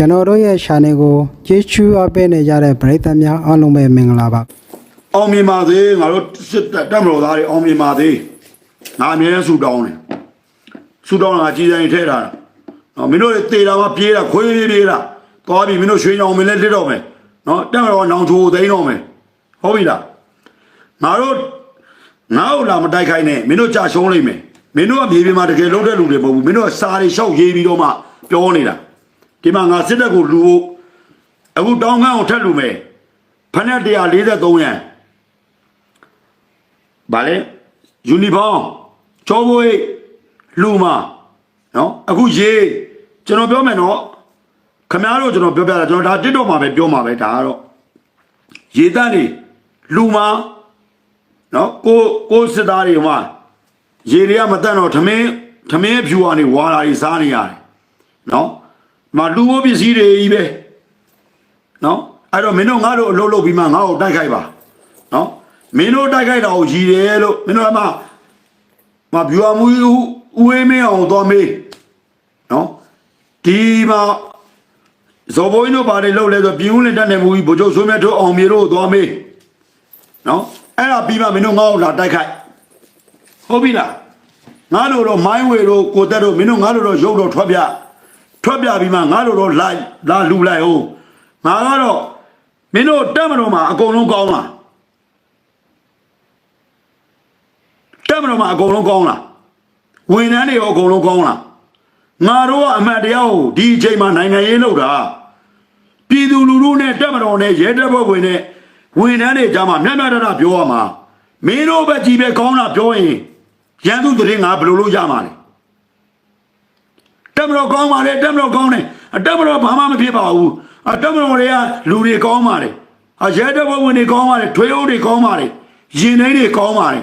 ကျွန်တော်တို့ရဲ့ channel ကိုကြည့်ချူအပ်ပေးနေကြတဲ့ပရိသတ်များအားလုံးပဲမင်္ဂလာပါအောင်မြင်ပါသေးငါတို့စစ်တပ်တပ်မတော်သားတွေအောင်မြင်ပါသေးငါအမြဲတမ်းဆူတောင်းတယ်ဆူတောင်းတာကြီးတိုင်းထဲတာနော်မင်းတို့တွေတေတာမှပြေးတာခွေးပြေးပြေးတာသွားပြီမင်းတို့ရွှေညောင်မင်းလည်းတစ်တော့မယ်နော်တပ်မတော်နောင်ချိုသိမ်းတော့မယ်ဟုတ်ပြီလားငါတို့ငါ့ကိုလာမတိုက်ခိုင်းနဲ့မင်းတို့ကြာရှုံးလိမ့်မယ်မင်းတို့ကမြေပြင်မှာတကယ်လုံးတဲ့လူတွေမဟုတ်ဘူးမင်းတို့ကစားတွေရှောက်ရေးပြီးတော့မှပြောနေတာ ဒီမှာငါစစ်တပ်ကိုလူဖို့အခုတောင်းခမ်းကိုထက်လူမယ်ဖက်နဲ့143ရန်ဗာလေယူနီဖောင်းချောဘွေးလူမနော်အခုရေးကျွန်တော်ပြောမယ်နော်ခမားတို့ကျွန်တော်ပြောပြတာကျွန်တော်ဒါတစ်တော့မှာပဲပြောမှာပဲဒါကတော့ရေတန်းနေလူမနော်ကိုကိုစစ်သားတွေမှာရေတွေကမတန့်တော့ထမင်းထမင်းဖြူကနေဝါလာတွေစားနေရတယ်နော် မလူဘပစ္စည်းတွေကြီးပဲနော်အဲ့တော့မင်းတို့ငါတို့အလုပ်လုပ်ပြီးမှငါ့ကိုတိုက်ခိုက်ပါနော်မင်းတို့တိုက်ခိုက်တာကိုရည်တယ်လို့မင်းတို့ကမှမဗျူဟာမူဦးဦးေးမင်းအောင်သွားမေးနော်ဒီမှာဇော်ဘိုးင်းတို့ဘာတွေလုပ်လဲဆိုပြည်ဦးလင်တက်နေမူကြီးဗိုလ်ချုပ်ဆွေးမြတ်တို့အောင်မြေတို့ကိုသွားမေးနော်အဲ့ဒါပြီးမှမင်းတို့ငါ့ကိုလာတိုက်ခိုက်ဟုတ်ပြီလားငါတို့တော့မိုင်းဝေတို့ကိုတက်တို့မင်းတို့ငါတို့တော့ရုပ်တော့ထွက်ပြ ထွက်ပြပြီးမှငါတို့တော့လာလာလူလိုက်ဟုတ်ငါကတော့မင်းတို့တက်မတော်မှာအကုန်လုံးကောင်းလားတက်မတော်မှာအကုန်လုံးကောင်းလားဝန်ထမ်းတွေရောအကုန်လုံးကောင်းလားငါတို့ကအမှတ်တရားကိုဒီအချိန်မှာနိုင်ငံရေးလုပ်တာပြည်သူလူထုနဲ့တက်မတော်နဲ့ရဲတပ်ဖွဲ့ဝင်နဲ့ဝန်ထမ်းတွေကြားမှာမျက်မျက်တတပြောရမှာမင်းတို့ပဲကြည်ပဲကောင်းတာပြောရင်ရန်သူသတင်းငါဘယ်လိုလုပ်ရမှာလဲ တက်မတော်ကောင်းပါလေတက်မတော်ကောင်းတယ်အတက်မတော်ဘာမှမဖြစ်ပါဘူးအတက်မတော်တွေကလူတွေကောင်းပါလေအရဲတပ်ဖွဲ့ဝင်တွေကောင်းပါလေထွေးအိုးတွေကောင်းပါလေရင်နှိမ့်တွေကောင်းပါလေ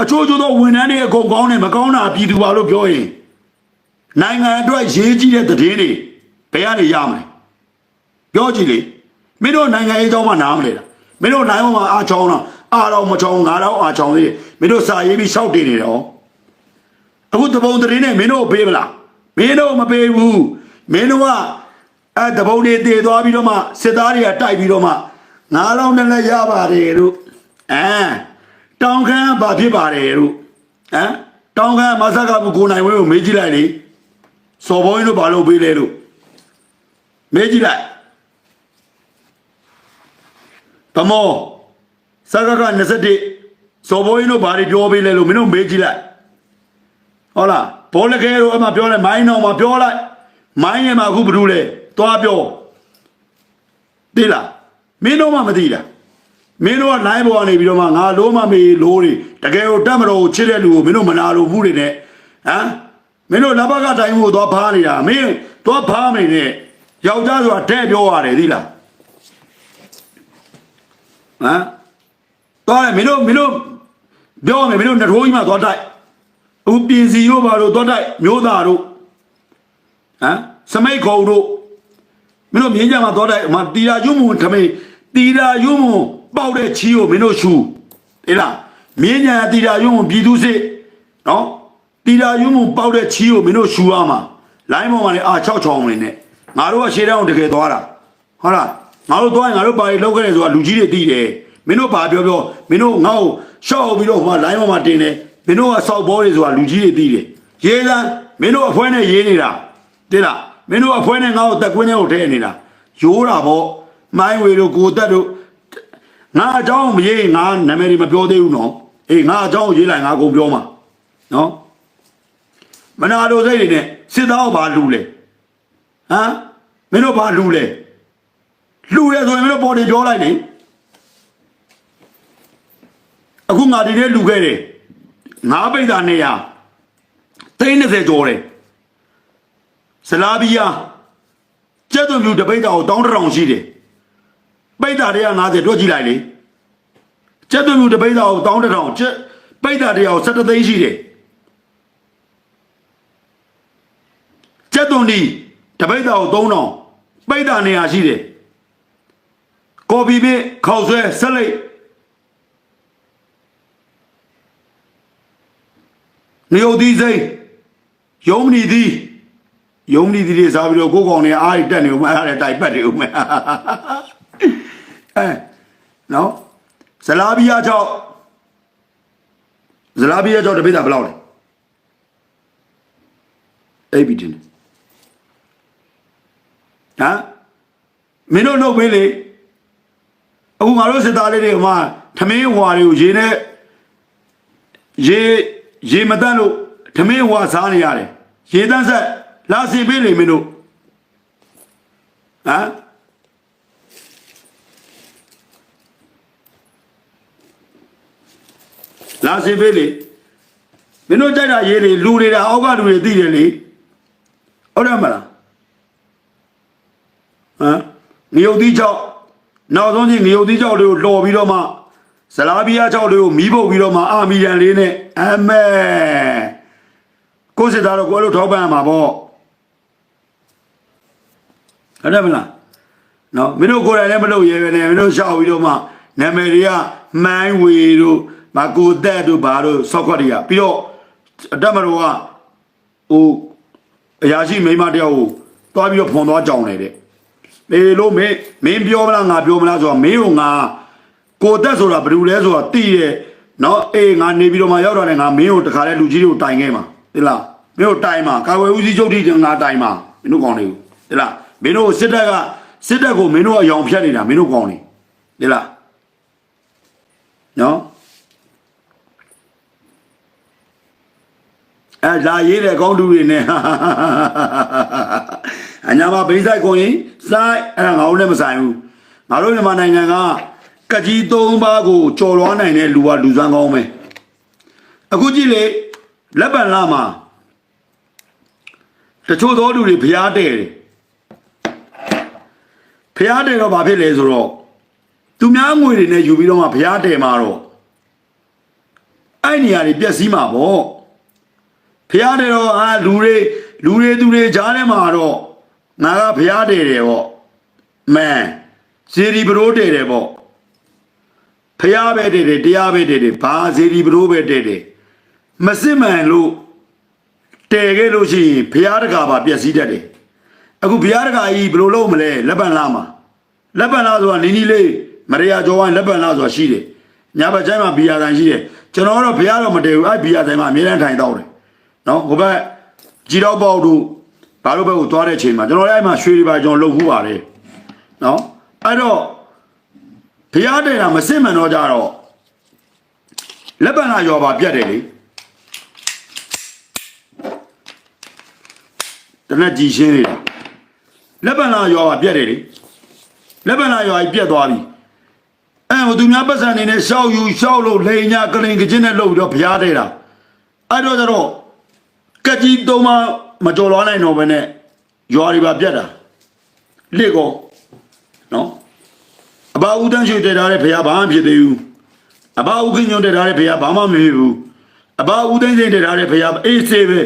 အချို့ချို့သောဝန်ထမ်းတွေအကုန်ကောင်းတယ်မကောင်းတာပြည်သူပါလို့ပြောရင်နိုင်ငံအတွက်ရေးကြီးတဲ့သတင်းတွေဘယ်ကနေရမလဲပြောကြည့်လေမင်းတို့နိုင်ငံရေးအကြောင်းမှနားမလဲလားမင်းတို့နိုင်မှာအားချောင်းတော့အားတော့မချောင်းငါတော့အားချောင်းသေးတယ်မင်းတို့စာရေးပြီးရှောက်တင်နေတော့အခုတပုံသတင်းနဲ့မင်းတို့ပေးမလား မင်းတို့မပေးဘူးမင်းတို့ကအဲတပုံတွေတည်သွားပြီးတော့မှစစ်သားတွေကတိုက်ပြီးတော့မှငါတော့လည်းလည်းရပါတယ်တို့အဲတောင်ခမ်းဘာဖြစ်ပါတယ်တို့ဟမ်တောင်ခမ်းမဆက်ကဘူးကိုနိုင်ဝဲကိုမေးကြည့်လိုက်လေစော်ဘုံကြီးတို့ဘာလို့ပေးလဲလို့မေးကြည့်လိုက်တမောဆက်ကက21စော်ဘုံကြီးတို့ဘာတွေပြောပေးလဲလို့မင်းတို့မေးကြည့်လိုက်ဟုတ်လား ဘောလခဲတို့အမှပြောလိုက်မိုင်းတော်မှာပြောလိုက်မိုင်းရဲ့မှာအခုဘယ်လိုလဲသွားပြောသိလားမင်းတို့မှမသိလားမင်းတို့ကလိုင်းပေါ်ကနေပြီးတော့မှငါလုံးမမေးလို့တွေတကယ်ကိုတက်မတော်ကိုချစ်တဲ့လူကိုမင်းတို့မနာလို့ဘူးတွေနဲ့ဟမ်မင်းတို့လဘကတိုင်းကိုသွားဖားနေတာမင်းသွားဖားမယ်နဲ့ယောက်ျားဆိုတာတဲ့ပြောရတယ်သီလားဟမ်သွားတယ်မင်းတို့မင်းတို့ပြောမယ်မင်းတို့နှထိုးကြီးမှသွားတိုက် အခုပြင်စီတို့ဘာတို့သွားတိုက်မျိုးသားတို့ဟမ်စမိတ်ခုံတို့မင်းတို့မြင်းကြမှာသွားတိုက်မှာတီရာယုံမုံထမေတီရာယုံမုံပေါက်တဲ့ချီကိုမင်းတို့ရှူဟဲ့လားမြင်းညာတီရာယုံမုံပြည်သူစစ်နော်တီရာယုံမုံပေါက်တဲ့ချီကိုမင်းတို့ရှူရမှာလိုင်းပေါ်မှာလည်းအာ6ချောင်းနေနဲ့ငါတို့ကရှေ့တောင်းတကယ်သွားတာဟုတ်လားငါတို့သွားရင်ငါတို့ပါရီလောက်ခဲ့တယ်ဆိုတာလူကြီးတွေသိတယ်မင်းတို့ဘာပြောပြောမင်းတို့ငါ့ကိုရှော့ပြီးတော့ဟိုမှာလိုင်းပေါ်မှာတင်တယ် မင်းတို့ကစောက်ဘောတွေဆိုတာလူကြီးတွေသိတယ်ရေးသားမင်းတို့အဖွဲနဲ့ရေးနေတာတဲ့လားမင်းတို့အဖွဲနဲ့ငါ့ကိုတက်ကွင်းထဲကိုထည့်နေတာရိုးတာပေါ့မိုင်းဝေတို့ကိုတက်တို့ငါအကြောင်းမရေးငါနာမည်တွေမပြောသေးဘူးနော်အေးငါအကြောင်းရေးလိုက်ငါကုန်ပြောမှာနော်မနာလိုစိတ်တွေနဲ့စစ်သားဘာလူလဲဟမ်မင်းတို့ဘာလူလဲလူရဲဆိုရင်မင်းတို့ပေါ်နေပြောလိုက်လေအခုငါဒီနေ့လူခဲ့တယ် ငါပိတ်တာနေရသိန်း30ကျော်တယ်ဆလာဘီယာကျက်သွန်မြူတပိတ်တာကိုတောင်းတထောင်ရှိတယ်ပိတ်တာ150တွက်ကြည့်လိုက်လေကျက်သွန်မြူတပိတ်တာကိုတောင်းတထောင်ကျက်ပိတ်တာတရားကို17သိန်းရှိတယ်ကျက်သွန်ဒီတပိတ်တာကို3000ပိတ်တာနေရာရှိတယ်ကော်ပီမေခေါက်ဆွဲဆက်လိုက် နေုံသီးစိမ့်ယုံမနီသီးယုံဒီဒီတွေစားပြီးတော့ကိုယ်ကောင်တွေအားတွေတက်နေဦးမအားတွေတိုက်ပတ်နေဦးမအဲနော်ဇလာဘီယာကြောင့်ဇလာဘီယာကြောင့်တပိတ်တာဘယ်လောက်လဲအဲ့ဒီတင်ဟမ်မင်းတို့လုပ်ပေးလေအခုငါတို့စစ်သားလေးတွေဟိုမှာထမင်းဟွာတွေကိုရေနဲ့ရေ ရေမတန့်လို့ထမင်းဟွာစားနေရတယ်ရေတန့်ဆက်လာစီပေးလေမင်းတို့ဟမ်လာစီပေးလေမင်းတို့ကြိုက်တာရေးလေလူတွေကအောက်ကလူတွေသိတယ်လေဟုတ်တယ်မလားဟမ်ငရုတ်သီးချောက်နောက်ဆုံးချင်းငရုတ်သီးချောက်တွေကိုလော်ပြီးတော့မှ ဇလာဘီယာချောက်တွေကိုမီးပုတ်ပြီးတော့မှအာမီရန်လေးနဲ့အမဲကိုယ်စစ်သားတော့ကိုယ်လိုထောက်ပံ့ရမှာပေါ့ဟုတ်တယ်မလားနော်မင်းတို့ကိုယ်တိုင်လည်းမလုပ်ရဲပဲနဲ့မင်းတို့ရှောက်ပြီးတော့မှနာမည်တွေကမိုင်းဝေတို့မကိုတက်တို့ဘာတို့ဆော့ခွက်တွေကပြီးတော့အတက်မတော်ကဟိုအရာရှိမိန်းမတယောက်ကိုတွားပြီးတော့ဖွန်သွားကြောင်နေတဲ့လေလို့မင်းမင်းပြောမလားငါပြောမလားဆိုတော့မင်းကငါ ကိုတက်ဆိုတာဘယ်လိုလဲဆိုတာသိရဲ့နော်အေးငါနေပြီးတော့မှရောက်တော့လည်းငါမင်းကိုတခါလဲလူကြီးတွေကိုတိုင်ခဲ့မှာသိလားမင်းတို့တိုင်မှာကာဝယ်ဦးစီးချုပ်တိငါတိုင်မှာမင်းတို့ကောင်းနေဘူးသိလားမင်းတို့စစ်တပ်ကစစ်တပ်ကိုမင်းတို့အယောင်ဖြတ်နေတာမင်းတို့ကောင်းနေသိလားနော်အဲလာရေးတဲ့ကောင်းတူတွေနဲ့အညာမဘိဆိုင်ကိုရင်စိုက်အဲ့ဒါငါတို့လည်းမဆိုင်ဘူးငါတို့မြန်မာနိုင်ငံက ကကြီး၃ပါးကိုကြော်လွားနိုင်တဲ့လူကလူစွမ်းကောင်းပဲအခုကြည့်လေလက်ပံလာမှာတချို့သောလူတွေဖျားတဲ့တယ်ဖျားတယ်တော့ဘာဖြစ်လဲဆိုတော့သူများငွေတွေနဲ့ယူပြီးတော့မှဖျားတယ်မှာတော့အဲ့နေရာတွေပြက်စီးမှာပေါ့ဖျားတယ်တော့အာလူတွေလူတွေသူတွေကြားထဲမှာတော့ငါကဖျားတယ်တယ်ပေါ့မန်ဇေဒီဘရိုးတယ်တယ်ပေါ့ ဖျားပဲတယ်တယ်တရားပဲတယ်တယ်ဘာဇေဒီဘရိုးပဲတယ်တယ်မစစ်မှန်လို့တယ်ခဲ့လို့ရှိရင်ဖျားတကာပါပြက်စီးတတ်တယ်အခုဖျားတကာကြီးဘယ်လိုလုပ်မလဲလက်ပံလာမှာလက်ပံလာဆိုတာနီးနီးလေးမရယာကျော်ဝိုင်းလက်ပံလာဆိုတာရှိတယ်ညာဘက်ကျမ်းမှာဘီယာဆိုင်ရှိတယ်ကျွန်တော်ကတော့ဖျားတော့မတည်ဘူးအဲ့ဘီယာဆိုင်မှာအမြဲတမ်းထိုင်တော့တယ်နော်ဟိုဘက်ကြီးတော့ပေါက်တို့ဘာလို့ဘက်ကိုသွားတဲ့ချိန်မှာကျွန်တော်လည်းအဲ့မှာရွှေတွေပါကျွန်တော်လှုပ်ခုပါတယ်နော်အဲ့တော့ ဖျားတယ်တာမစစ်မှန်တော့ကြတော့လက်ပံလာရောပါပြတ်တယ်လေတနက်ကြည်ရှင်းနေတာလက်ပံလာရောပါပြတ်တယ်လေလက်ပံလာရောကြီးပြတ်သွားပြီအဲ့ဟိုသူများပတ်စံနေနဲ့ရှောက်ယူရှောက်လို့လိန်ညာကလင်ကချင်းနဲ့လှုပ်ပြီးတော့ဖျားတယ်တာအဲ့တော့ကျတော့ကက်ကြီးသုံးမမကြော်လွားနိုင်တော့ဘဲနဲ့ရွာတွေပါပြတ်တာလက်ကောနော် အဘဦးတန်းရွှေတက်ထားတဲ့ဖះဘာမှဖြစ်သေးဘူးအဘဦးကင်းညွန့်တက်ထားတဲ့ဖះဘာမှမဖြစ်ဘူးအဘဦးသိန်းစိန်တက်ထားတဲ့ဖះအေးစေးပဲ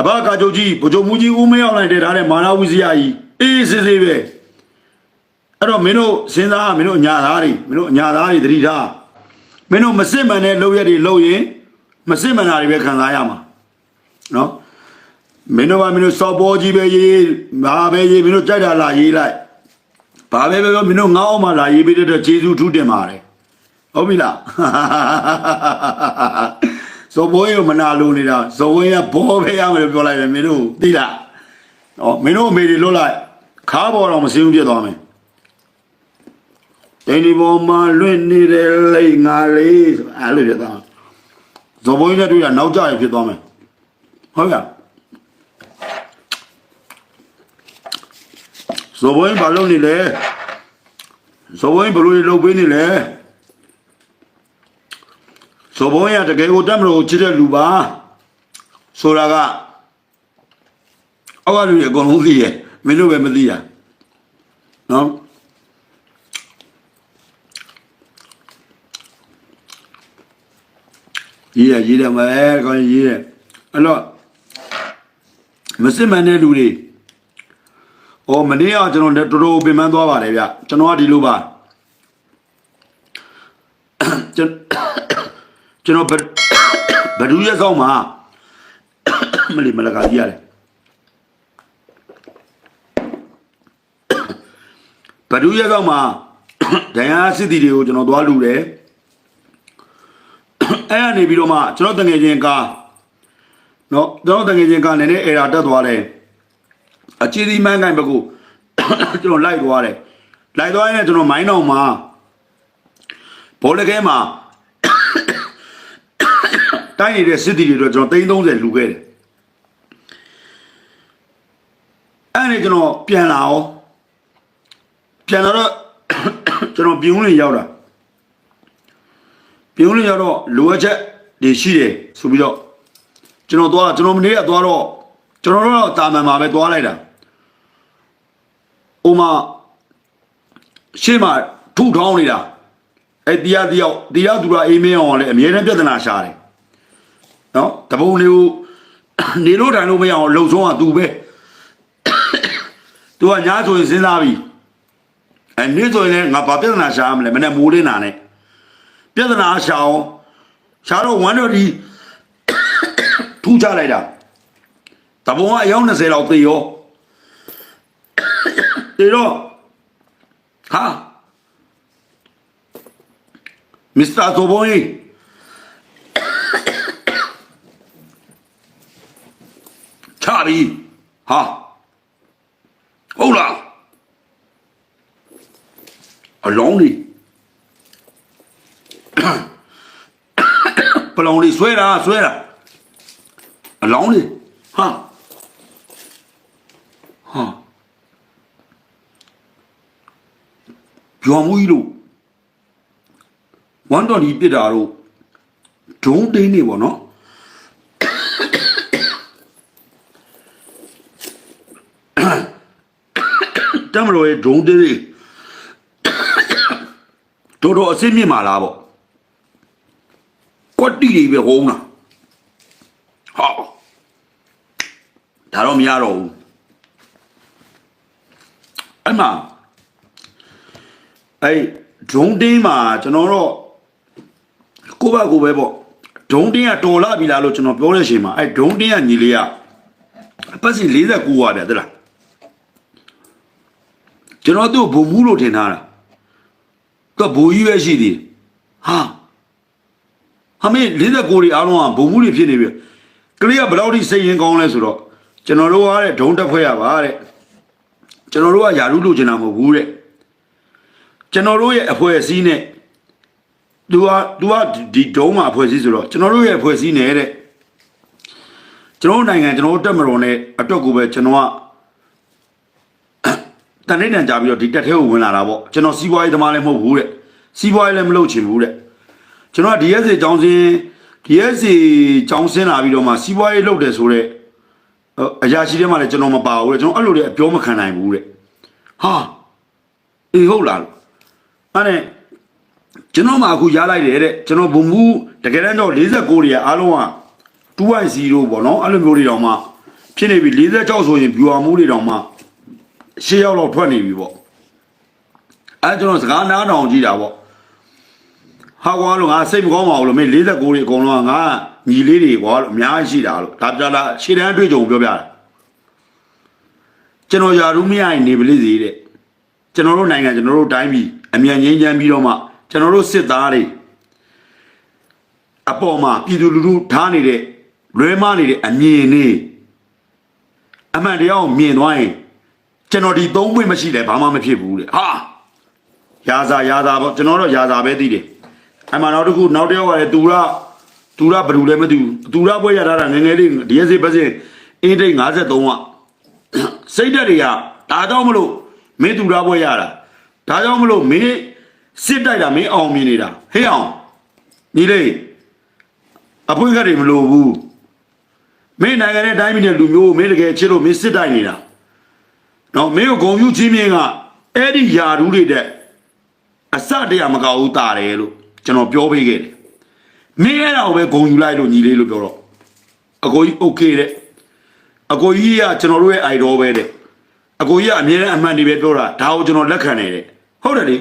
အဘကာချုပ်ကြီးဗိုလ်ချုပ်မူကြီးဦးမင်းအောင်လိုက်တက်ထားတဲ့မာနာဝီဇယာကြီးအေးစေးစေးပဲအဲ့တော့မင်းတို့စဉ်းစားမင်းတို့ညာသားတွေမင်းတို့ညာသားတွေတတိထားမင်းတို့မစစ်မှန်တဲ့လုပ်ရက်တွေလုပ်ရင်မစစ်မှန်တာတွေပဲခံစားရမှာနော်မင်းတို့ကမင်းတို့စော်ပေါ်ကြီးပဲရေးဘာပဲရေးမင်းတို့ကြိုက်တာလာရေးလိုက် ဘာပဲပဲပြောမင်းတို့ငေါ့အောင်မှလာရေးပေးတဲ့အတွက်ကျေးဇူးထူးတင်ပါတယ်ဟုတ်ပြီလားစော်ပေါ်ရမနာလိုနေတာဇော်ဝင်းကဘောပဲရမယ်လို့ပြောလိုက်တယ်မင်းတို့သိလားဟောမင်းတို့အမေတွေလွတ်လိုက်ခါပေါ်တော့မစင်းဘူးပြတ်သွားမယ်တင်းဒီပေါ်မှာလွင့်နေတဲ့လိတ်ငါလေးဆိုအဲ့လိုပြတ်သွားဇော်ပေါ်ရနဲ့တွေ့တာနောက်ကျရဖြစ်သွားမယ်ဟုတ်ကဲ့ ဇော်ဘွင်းဘာလုပ်နေလဲဇော်ဘွင်းဘလို့လုပ်ပေးနေလဲဇော်ဘွင်းရတကယ်ကိုတက်မလို့ချစ်တဲ့လူပါဆိုတာကအောက်ကလူတွေအကုန်လုံးသိရဲ့မင်းတို့ပဲမသိရနော်ရေးရရေးတယ်မဲကောင်းရေးတယ်အဲ့တော့မစစ်မှန်တဲ့လူတွေ။ ဟိုမနေ့ကကျွန်တော်လည်းတော်တော်ပင်ပန်းသွားပါတယ်ဗျကျွန်တော်ကဒီလိုပါကျွန်တော်ဘဒူးရဲဆောင်မှာမလီမလကာကြီးရတယ်ဘဒူးရဲဆောင်မှာဒဏ်ရာစစ်တီတွေကိုကျွန်တော်သွားလူတယ်အဲ့ကနေပြီးတော့မှကျွန်တော်တငယ်ချင်းကားเนาะကျွန်တော်တငယ်ချင်းကားနည်းနည်းအေရာတက်သွားတယ် အချီဒီမန်းကိုင်ဘကူကျွန်တော်လိုက်သွားတယ်လိုက်သွားရင်ကျွန်တော်မိုင်းတော်မှာဘောလကဲမှာတိုင်းနေတဲ့စစ်တီတွေတော့ကျွန်တော်330လူခဲ့တယ်အဲ့ဒီကျွန်တော်ပြန်လာအောင်ပြန်လာတော့ကျွန်တော်ပြုံးလေးရောက်တာပြုံးလေးရောက်တော့လိုအပ်ချက်တွေရှိတယ်ဆိုပြီးတော့ကျွန်တော်သွားကျွန်တော်မနေ့ကသွားတော့ကျွန်တော်တို့တော့တာမန်မှာပဲသွားလိုက်တာ။ အိုမရှေ့မှာထုထောင်းနေတာအဲ့တရားတယောက်တရားသူရအေးမင်းအောင်လည်းအမြဲတမ်းပြဿနာရှာတယ်။နော်တပုံလေးကိုနေလို့ထိုင်လို့မရအောင်လှုပ်ဆုံးကသူပဲ။ तू ကညာဆိုရင်စဉ်းစားပြီ။အဲနေ့ဆိုရင်လည်းငါဘာပြဿနာရှာရမလဲမနဲ့မိုးလင်းတာနဲ့ပြဿနာရှာအောင်ရှာတော့ဝမ်းတော့ဒီထူးချလိုက်တာတပုံကအယောက်20လောက်သေရော သေတော့ဟာမစ္စတာသောဘွန်ကြီးချပြီဟာဟုတ်လားအလုံးလေးပလောင်လေးဆွဲတာဆွဲတာအလောင်းလေးဟာဟာ ပြောမှုကြီးလို့ဝမ်တော်ဒီပြစ်တာတော့ဒုံးတင်းနေပေါ့နော်တမလို့ရဲ့ဒုံးတင်းတွေတော်တော်အစစ်မြင့်มาလားပေါ့ကွက်တီတွေပဲဟောင်းတာဟာဒါတော့မရတော့ဘူးအဲ့မှာ အဲ့ဒုံတင်းမှာကျွန်တော်တော့ကိုယ့်ဘက်ကိုယ်ပဲပေါ့ဒုံတင်းကတော်လာပြီလားလို့ကျွန်တော်ပြောတဲ့အချိန်မှာအဲ့ဒုံတင်းကညီလေးကပတ်စီ49ပါဗျတဲ့လားကျွန်တော်သူ့ဘုံမှုလို့ထင်ထားတာသူကဘိုးကြီးပဲရှိသေးတယ်ဟာဟာမင်း49တွေအားလုံးကဘုံမှုတွေဖြစ်နေပြီကလေးကဘယ်လောက်ထိစိတ်ရင်းကောင်းလဲဆိုတော့ကျွန်တော်တို့ကတဲ့ဒုံတက်ဖွဲ့ရပါတဲ့ကျွန်တော်တို့ကယာရုလို့ကျင်တာမဟုတ်ဘူးတဲ့ ကျွန်တော်တို့ရဲ့အဖွဲ့အစည်းနဲ့သူကသူကဒီဒုံးမှာအဖွဲ့အစည်းဆိုတော့ကျွန်တော်တို့ရဲ့အဖွဲ့အစည်းနဲ့တဲ့ကျွန်တော်တို့နိုင်ငံကျွန်တော်တို့တက်မတော်နဲ့အတွက်ကိုပဲကျွန်တော်ကတန်နေတန်ကြပြီးတော့ဒီတက်ထဲကိုဝင်လာတာပေါ့ကျွန်တော်စီးပွားရေးသမားလည်းမဟုတ်ဘူးတဲ့စီးပွားရေးလည်းမလုပ်ချင်ဘူးတဲ့ကျွန်တော်က DSA ចောင်းစင်း DSA ចောင်းစင်းလာပြီးတော့မှစီးပွားရေးလုပ်တယ်ဆိုတော့အရာရှိတွေမှလည်းကျွန်တော်မပါဘူးတဲ့ကျွန်တော်အဲ့လိုတွေအပြောမခံနိုင်ဘူးတဲ့ဟာအေးဟုတ်လား လို့အဲ့နဲ့ကျွန်တော်မှအခုရလိုက်တယ်တဲ့ကျွန်တော်ဘုံမူတကယ်တမ်းတော့49တွေအားလုံးက2.0ပေါ့နော်အဲ့လိုမျိုးတွေတောင်မှဖြစ်နေပြီ46ဆိုရင် viewer မှုတွေတောင်မှရှေ့ရောက်တော့ထွက်နေပြီပေါ့အဲကျွန်တော်စကားနားတောင်ကြည့်တာပေါ့ဟာကွာလို့ငါစိတ်မကောင်းပါဘူးလို့မင်း49တွေအကုန်လုံးကငါညီလေးတွေကွာလို့အများကြီးရှိတာလို့ဒါပြလာရှေ့တန်းအတွေ့အကြုံပြောပြတာကျွန်တော်ယာရုမရရင်နေပလိစီတဲ့ကျွန်တော်တို့နိုင်ငံကျွန်တော်တို့တိုင်းပြည် အမြန်ငင်းချမ်းပြီးတော့မှကျွန်တော်တို့စစ်သားတွေအပေါ်မှာပြည်သူလူထုထားနေတဲ့လွဲမနေတဲ့အမြင်နေအမှန်တရားကိုမြင်သွားရင်ကျွန်တော်ဒီသုံးပွင့်မရှိလဲဘာမှမဖြစ်ဘူးတဲ့ဟာရာဇာရာဇာပေါ့ကျွန်တော်တော့ရာဇာပဲသိတယ်အဲ့မှာနောက်တစ်ခုနောက်တစ်ယောက်ကလည်းသူရသူရဘယ်သူလဲမသိဘူးသူရပွဲရထားတာငယ်ငယ်လေးဒီရက်စီပတ်စင်အင်းတိတ်53ကစိတ်ဓာတ်တွေကဒါကြောင့်မလို့မင်းသူရပွဲရတာ ဒါကြောင့်မလို့မင်းစစ်တိုက်တာမင်းအောင်မြင်နေတာဟေးအောင်ညီလေးအဖွင့်ခက်တွေမလိုဘူးမင်းနိုင်ငံရဲ့တိုင်းပြည်နဲ့လူမျိုးကိုမင်းတကယ်ချစ်လို့မင်းစစ်တိုက်နေတာနော်မင်းကိုဂုံပြူချင်းမြင်းကအဲ့ဒီယာရူးတွေတဲ့အစတရမကောက်ဘူးတာတယ်လို့ကျွန်တော်ပြောပေးခဲ့တယ်မင်းအဲ့ဒါကိုပဲဂုံယူလိုက်လို့ညီလေးလို့ပြောတော့အကိုကြီးโอเคတဲ့အကိုကြီးကကျွန်တော်တို့ရဲ့ idol ပဲတဲ့အကိုကြီးကအမြဲတမ်းအမှန်တွေပဲပြောတာဒါကိုကျွန်တော်လက်ခံနေတယ် ဟုတ်တယ်လေ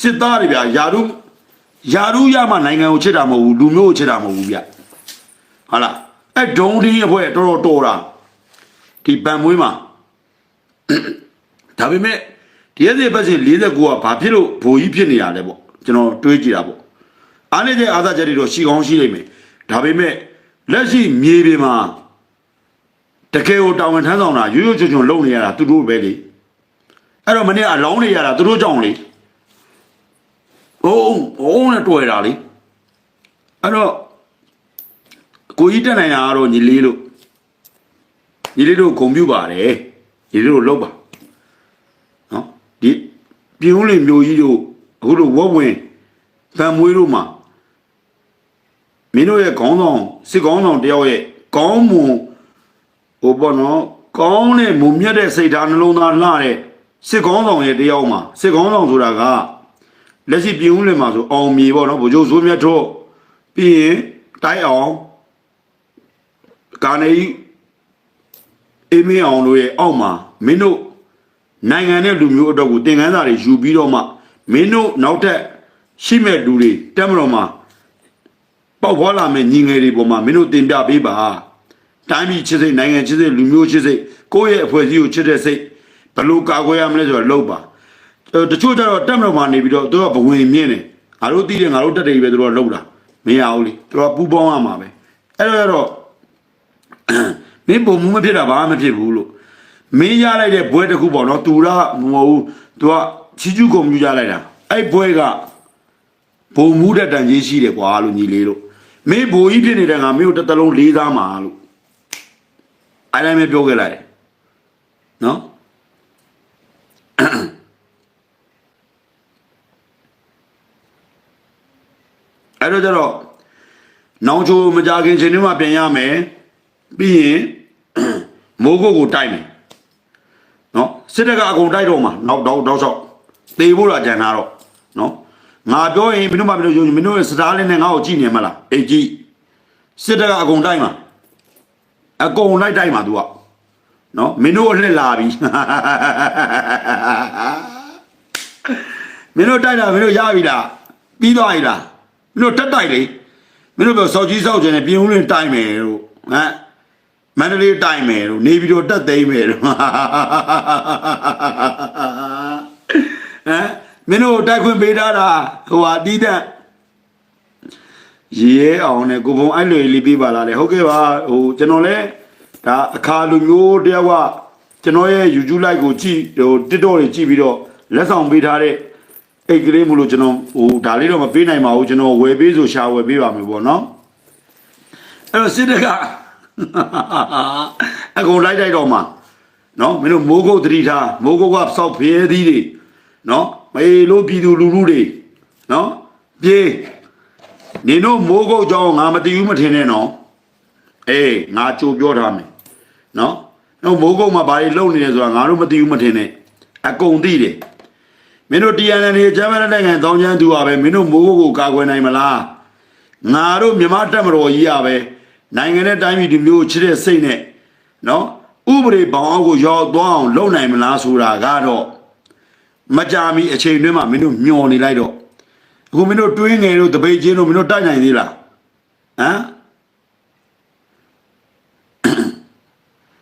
စစ်သားတွေဗျာယာရုယာရုရမှနိုင်ငံကိုချစ်တာမဟုတ်ဘူးလူမျိုးကိုချစ်တာမဟုတ်ဘူးဗျဟုတ်လားအဲ့ဒုံတင်းအဖွဲတော်တော်တော်တာဒီဗန်မွေးမှာဒါပေမဲ့ဒီရက်စီပတ်စဉ်49ကဘာဖြစ်လို့ဘိုလ်ကြီးဖြစ်နေရလဲပေါ့ကျွန်တော်တွေးကြည့်တာပေါ့အားနေတဲ့အားသာချက်တွေတော့ရှိကောင်းရှိလိမ့်မယ်ဒါပေမဲ့လက်ရှိမြေပြင်မှာတကယ်ကိုတာဝန်ထမ်းဆောင်တာရိုးရိုးချွန်ချွန်လုပ်နေရတာသူတို့ပဲလေ အဲ့တော့မနေ့အလောင်းနေရတာသူတို့ကြောင့်လေဘုံဘုံနဲ့တွေ့တာလေအဲ့တော့ကိုကြီးတက်နိုင်တာကတော့ညီလေးလို့ညီလေးတို့ဂုံပြူပါတယ်ညီလေးတို့လောက်ပါနော်ဒီပြင်းဦးလင်မျိုးကြီးတို့အခုတို့ဝက်ဝင်တန်မွေးတို့မှာမင်းတို့ရဲ့ခေါင်းဆောင်စစ်ခေါင်းဆောင်တယောက်ရဲ့ကောင်းမွန်ဟိုပေါ့နော်ကောင်းတဲ့မုံမြတ်တဲ့စိတ်ဓာတ်နှလုံးသားလှတဲ့ စစ်ခေါင်းဆောင်ရဲ့တယောက်မှာစစ်ခေါင်းဆောင်ဆိုတာကလက်ရှိပြင်းဦးလင်မှာဆိုအောင်မြေပေါ့နော်ဗိုလ်ချုပ်စိုးမြတ်တို့ပြီးရင်တိုက်အောင်ကာနေအေးမင်းအောင်တို့ရဲ့အောက်မှာမင်းတို့နိုင်ငံနဲ့လူမျိုးအတွက်ကိုသင်ခန်းစာတွေယူပြီးတော့မှမင်းတို့နောက်ထပ်ရှိမဲ့လူတွေတက်မတော်မှာပေါက်ဖွာလာမဲ့ညီငယ်တွေပေါ်မှာမင်းတို့တင်ပြပေးပါတိုင်းပြည်ချစ်စိတ်နိုင်ငံချစ်စိတ်လူမျိုးချစ်စိတ်ကိုယ့်ရဲ့အဖွဲ့အစည်းကိုချစ်တဲ့စိတ် ဘယ်လိုကာကွယ်ရမလဲဆိုတော့လုပ်ပါအဲတချို့ကျတော့တက်မတော်မှာနေပြီးတော့သူကဘဝင်မြင့်တယ်ငါတို့သိတယ်ငါတို့တက်တယ်ပဲသူတို့ကလုပ်တာမရဘူးလေသူကပူပေါင်းရမှာပဲအဲ့တော့တော့မင်းပုံမှုမဖြစ်တာဘာမှမဖြစ်ဘူးလို့မင်းရလိုက်တဲ့ဘွဲတစ်ခုပေါ့နော်သူကမဟုတ်ဘူးသူကချီကျူးကုန်မြူရလိုက်တာအဲ့ဘွဲကဘုံမှုတဲ့တန်ကြီးရှိတယ်ကွာလို့ညီလေးလို့မင်းဘိုးကြီးဖြစ်နေတဲ့ငါမင်းကိုတစ်သလုံးလေးသားမှာလို့အဲ့ဒါမျိုးပြောခဲ့လိုက်တယ်နော် အဲ့တော့ကျတော့နောင်ချိုမကြခင်ချိန်တွေမှာပြန်ရမယ်ပြီးရင်မိုးကုတ်ကိုတိုက်မယ်နော်စစ်တပ်ကအကုန်တိုက်တော့မှာနောက်တော့တော့ဆောက်သေဖို့လာကြံတာတော့နော်ငါပြောရင်မင်းတို့မမင်းတို့ယုံမင်းတို့ရဲ့စတားလေးနဲ့ငါ့ကိုကြည့်နေမလားအေးကြည့်စစ်တပ်ကအကုန်တိုက်မှာအကုန်လိုက်တိုက်မှာ तू က နော်မင်းတို့အလှည့်လာပြီမင်းတို့တိုက်တာမင်းတို့ရပြီလားပြီးသွားပြီလားမင်းတို့တက်တိုက်လေမင်းတို့ပြောစောက်ကြီးစောက်ကျင်နဲ့ပြင်းဦးလင်းတိုက်မယ်လို့ဟမ်မန္တလေးတိုက်မယ်လို့နေပြီးတော့တက်သိမ်းမယ်လို့ဟမ်မင်းတို့တိုက်ခွင့်ပေးထားတာဟိုဟာတီးတဲ့ရဲအောင်နဲ့ကိုဘုံအဲ့လိုလေးပြပါလားလေဟုတ်ကဲ့ပါဟိုကျွန်တော်လဲ ဒါအခါလူမျိုးတယောက်ကကျွန်တော်ရဲ့ YouTube live ကိုကြည့်ဟို TikTok တွေကြည့်ပြီးတော့လက်ဆောင်ပေးထားတဲ့အိတ်ကလေးမလို့ကျွန်တော်ဟိုဒါလေးတော့မပေးနိုင်ပါဘူးကျွန်တော်ဝယ်ပေးဆိုရှာဝယ်ပေးပါမယ်ပေါ့နော်အဲ့တော့စစ်တကအကုန်လိုက်တိုက်တော့မှာနော်မင်းတို့မိုးကုတ်တတိထားမိုးကုတ်ကစောက်ဖျဲသီးတွေနော်မေလို့ပြည်သူလူထုတွေနော်ပြေးနေတို့မိုးကုတ်ကြောင်းငါမတည်ဘူးမထင်နဲ့နော်အေးငါကြိုပြောထားမယ် နော်တော့မိုးကုတ်မှာဘာတွေလုပ်နေလဲဆိုတာငါတို့မတည်ဘူးမထင်နဲ့အကုန်သိတယ်မင်းတို့ TNN နေဂျမန်နိုင်ငံတောင်းချမ်းသူပါပဲမင်းတို့မိုးကုတ်ကိုကာကွယ်နိုင်မလားငါတို့မြမတက်မတော်ကြီးရပဲနိုင်ငံနဲ့တိုင်းပြည်ဒီမျိုးချစ်တဲ့စိတ်နဲ့နော်ဥပဒေဘောင်အောက်ကိုရောက်သွားအောင်လုပ်နိုင်မလားဆိုတာကတော့မကြမီအချိန်တွင်းမှာမင်းတို့မျောနေလိုက်တော့အခုမင်းတို့တွင်းငယ်တို့တပိတ်ချင်းတို့မင်းတို့တိုက်နိုင်သေးလားဟမ်